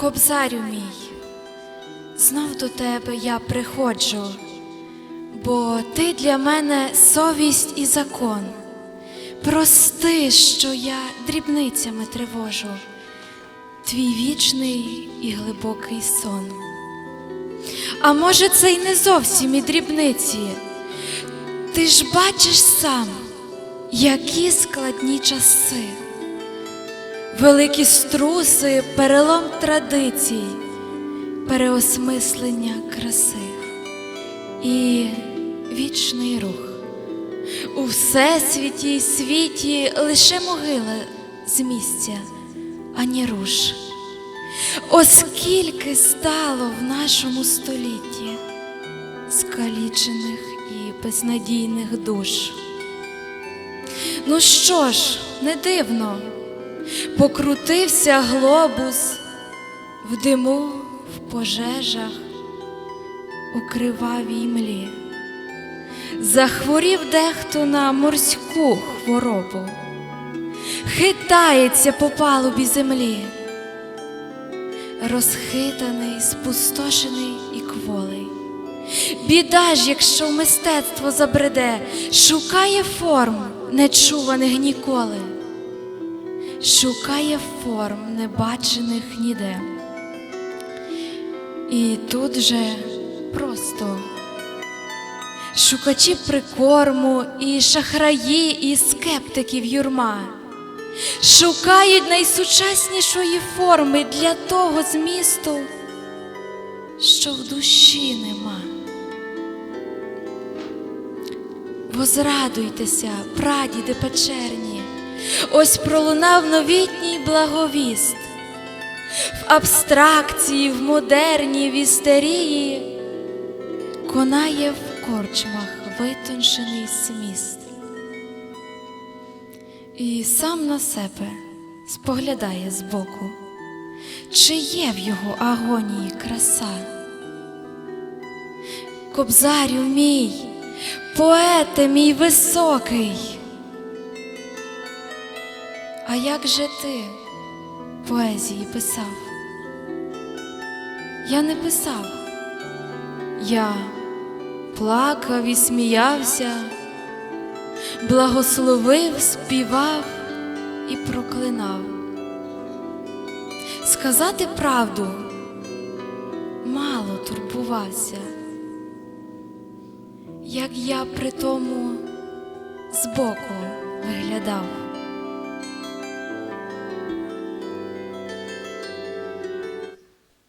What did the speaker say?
Кобзарю мій, знов до тебе я приходжу, бо ти для мене совість і закон. Прости, що я дрібницями тривожу, твій вічний і глибокий сон. А може, це й не зовсім і дрібниці. Ти ж бачиш сам, які складні часи, великі струси, перелом традицій, переосмислення краси і вічний рух. У всесвіті й світі лише могила з місця, ані руш. Оскільки стало в нашому столітті скалічених і безнадійних душ. Ну що ж, не дивно, покрутився глобус в диму, в пожежах, у кривавій млі. Захворів дехто на морську хворобу, хитається по палубі землі, розхитаний, спустошений і кволий. Біда ж, якщо мистецтво забреде, шукає форм, нечуваних ніколи, шукає форм, небачених ніде. І тут же просто шукачі прикорму, і шахраї, і скептиків юрма. Шукають найсучаснішої форми для того змісту, що в душі нема. Возрадуйтеся, прадіди печерні, ось пролунав новітній благовіст. В абстракції, в модерній, в істерії конає в корчмах витончений зміст. І сам на себе споглядає збоку, чи є в його агонії краса. Кобзарю мій, поете мій високий. А як же ти поезії писав? Я не писав, я плакав і сміявся, благословив, співав і проклинав. Сказати правду мало турбувався, як я при тому збоку виглядав.